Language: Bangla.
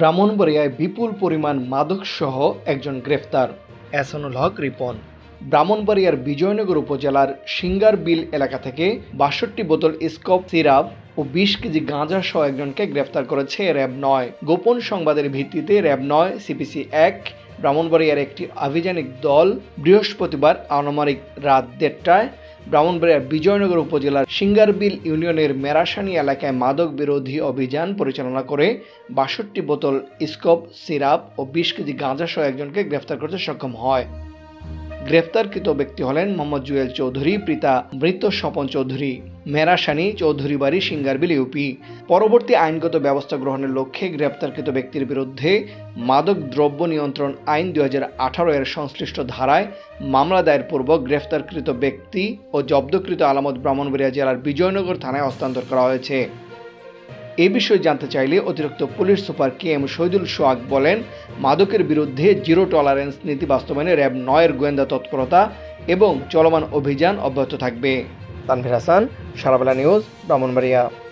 ব্রাহ্মণবাড়িয়ায় বিপুল পরিমাণ মাদকসহ একজন গ্রেফতার। এসনুল হক রিপন। ব্রাহ্মণবাড়িয়ার বিজয়নগর উপজেলার সিঙ্গার বিল এলাকা থেকে বাষট্টি বোতল স্কপ সিরাপ ও বিশ কেজি গাঁজা সহ একজনকে গ্রেফতার করেছে র্যাব নয়। গোপন সংবাদের ভিত্তিতে র্যাব নয়, সিপিসি এক, ব্রাহ্মণবাড়িয়ার একটি আভিযানিক দল বৃহস্পতিবার আনুমানিক রাত দেড়টায় ব্রাহ্মণবাড়িয়ার বিজয়নগর উপজেলার সিঙ্গারবিল ইউনিয়নের মেরাসানি এলাকায় মাদক বিরোধী অভিযান পরিচালনা করে বাষট্টি বোতল স্কপ সিরাপ ও বিশ কেজি গাঁজাসহ একজনকে গ্রেফতার করতে সক্ষম হয়। গ্রেফতারকৃত ব্যক্তি হলেন মোহাম্মদ জুয়েল চৌধুরী পিতা মৃত স্বপন চৌধুরী মেরাসানি চৌধুরী বাড়ি সিঙ্গারবিল, ইউপি। পরবর্তী আইনগত ব্যবস্থা গ্রহণের লক্ষ্যে গ্রেপ্তারকৃত ব্যক্তির বিরুদ্ধে মাদক দ্রব্য নিয়ন্ত্রণ আইন দু হাজার আঠারো এর সংশ্লিষ্ট ধারায় মামলা দায়ের পূর্বক গ্রেফতারকৃত ব্যক্তি ও জব্দকৃত আলামত ব্রাহ্মণবাড়িয়া জেলার বিজয়নগর থানায় হস্তান্তর করা হয়েছে। এ বিষয়ে জানতে চাইলে অতিরিক্ত police super K M Shahidul Sohag বলেন, মাদকের বিরুদ্ধে জিরো টলারেন্স নীতি বাস্তবায়নে র্যাব নয়ের গোয়েন্দা তৎপরতা এবং চলমান অভিযান অব্যাহত থাকবে। তানভীর হাসান, সারাবেলা নিউজ, ব্রাহ্মণবাড়িয়া।